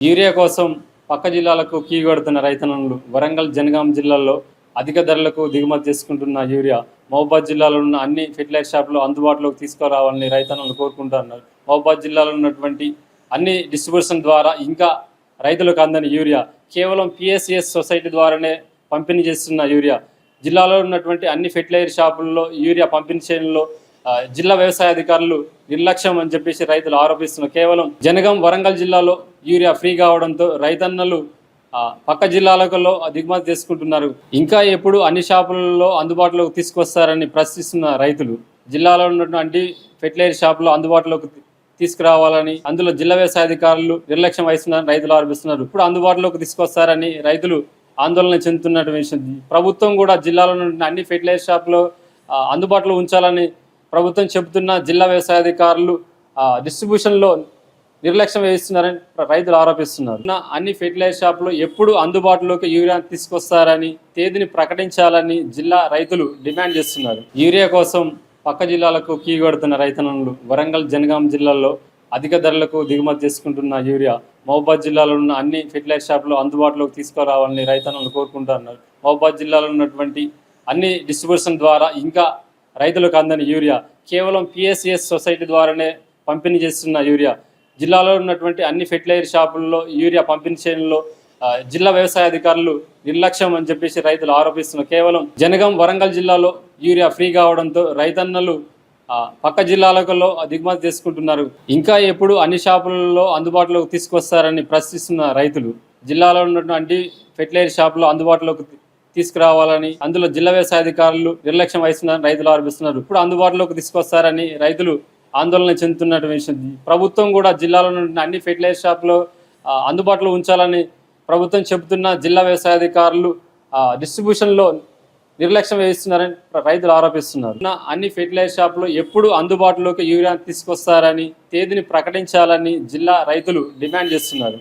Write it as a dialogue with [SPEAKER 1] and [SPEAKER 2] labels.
[SPEAKER 1] Urea కోసం పక్క జిల్లాలకు కీగొడుతున్న రైతన్నలు వరంగల్ జనగాం జిల్లాల్లో అధిక ధరలకు దిగుమతి చేసుకుంటున్న యూరియా మహబాద్ జిల్లాలో ఉన్న అన్ని ఫెర్టిలైజర్ షాపులు అందుబాటులోకి తీసుకురావాలని రైతన్నలు కోరుకుంటున్నారు. మహబాద్ జిల్లాలో ఉన్నటువంటి అన్ని డిస్ట్రిబ్యూషన్ ద్వారా ఇంకా రైతులకు అందని యూరియా కేవలం పిఎస్సిఎస్ సొసైటీ ద్వారానే పంపిణీ చేస్తున్న యూరియా. జిల్లాలో ఉన్నటువంటి అన్ని ఫెర్టిలైజర్ షాపుల్లో యూరియా పంపిణీ చేయడంలో జిల్లా వ్యవసాయ అధికారులు నిర్లక్ష్యం అని చెప్పేసి రైతులు ఆరోపిస్తున్నారు కేవలం జనగం వరంగల్ జిల్లాలో యూరియా ఫ్రీ కావడంతో రైతన్నలు పక్క జిల్లాలలో దిగుమతి చేసుకుంటున్నారు. ఇంకా ఎప్పుడు అన్ని షాపులలో అందుబాటులోకి తీసుకొస్తారని ప్రశ్నిస్తున్న రైతులు జిల్లాలో ఉన్నటువంటి ఫెర్టిలైజర్ షాపులో అందుబాటులోకి తీసుకురావాలని అందులో జిల్లా వ్యవసాయ అధికారులు నిర్లక్ష్యం వహిస్తున్నారని రైతులు ఆరోపిస్తున్నారు. ఇప్పుడు అందుబాటులోకి తీసుకొస్తారని రైతులు ఆందోళన చెందుతున్నటువంటి విషయం. ప్రభుత్వం కూడా జిల్లాలో ఉన్న అన్ని ఫెర్టిలైజర్ షాపులో అందుబాటులో ఉంచాలని ప్రభుత్వం చెబుతున్న జిల్లా వ్యవసాయ అధికారులు డిస్ట్రిబ్యూషన్లో నిర్లక్ష్యం వేస్తున్నారని రైతులు ఆరోపిస్తున్నారు. అన్ని ఫెర్టిలైజర్ షాపులు ఎప్పుడు అందుబాటులోకి యూరియా తీసుకొస్తారని తేదీని ప్రకటించాలని జిల్లా రైతులు డిమాండ్ చేస్తున్నారు. యూరియా కోసం పక్క జిల్లాలకు కీగొడుతున్న రైతన్నలు వరంగల్ జనగాం జిల్లాల్లో అధిక ధరలకు దిగుమతి చేసుకుంటున్న యూరియా మహబాద్ జిల్లాలో ఉన్న అన్ని ఫెర్టిలైజర్ షాపులు అందుబాటులోకి తీసుకురావాలని రైతన్నలు కోరుకుంటున్నారు. మహబాద్ జిల్లాలో ఉన్నటువంటి అన్ని డిస్ట్రిబ్యూషన్ ద్వారా ఇంకా రైతులకు అందని యూరియా. కేవలం పిఎస్సిఎస్ సొసైటీ ద్వారానే పంపిణీ చేస్తున్న యూరియా. జిల్లాలో ఉన్నటువంటి అన్ని ఫెర్టిలైజర్ షాపుల్లో యూరియా పంపిణీ చేయడంలో జిల్లా వ్యవసాయ అధికారులు నిర్లక్ష్యం అని చెప్పేసి రైతులు ఆరోపిస్తున్నారు. కేవలం జనగం వరంగల్ జిల్లాలో యూరియా ఫ్రీ కావడంతో రైతన్నలు పక్క జిల్లాలలో దిగుమతి చేసుకుంటున్నారు. ఇంకా ఎప్పుడు అన్ని షాపులలో అందుబాటులోకి తీసుకొస్తారని ప్రశ్నిస్తున్న రైతులు జిల్లాలో ఉన్నటువంటి ఫెర్టిలైజర్ షాపులో అందుబాటులోకి తీసుకురావాలని అందులో జిల్లా వ్యవసాయ అధికారులు నిర్లక్ష్యం వహిస్తున్నారని రైతులు ఆరోపిస్తున్నారు. ఇప్పుడు అందుబాటులోకి తీసుకొస్తారని రైతులు ఆందోళన చెందుతున్నటువంటి విషయం. ప్రభుత్వం కూడా జిల్లాలో ఉన్న అన్ని ఫెర్టిలైజర్ షాప్లో అందుబాటులో ఉంచాలని ప్రభుత్వం చెబుతున్న జిల్లా వ్యవసాయ అధికారులు డిస్ట్రిబ్యూషన్లో నిర్లక్ష్యం వహిస్తున్నారని రైతులు ఆరోపిస్తున్నారు. అన్ని ఫెర్టిలైజర్ షాపులు ఎప్పుడు అందుబాటులోకి యూరియా తీసుకొస్తారని తేదీని ప్రకటించాలని జిల్లా రైతులు డిమాండ్ చేస్తున్నారు.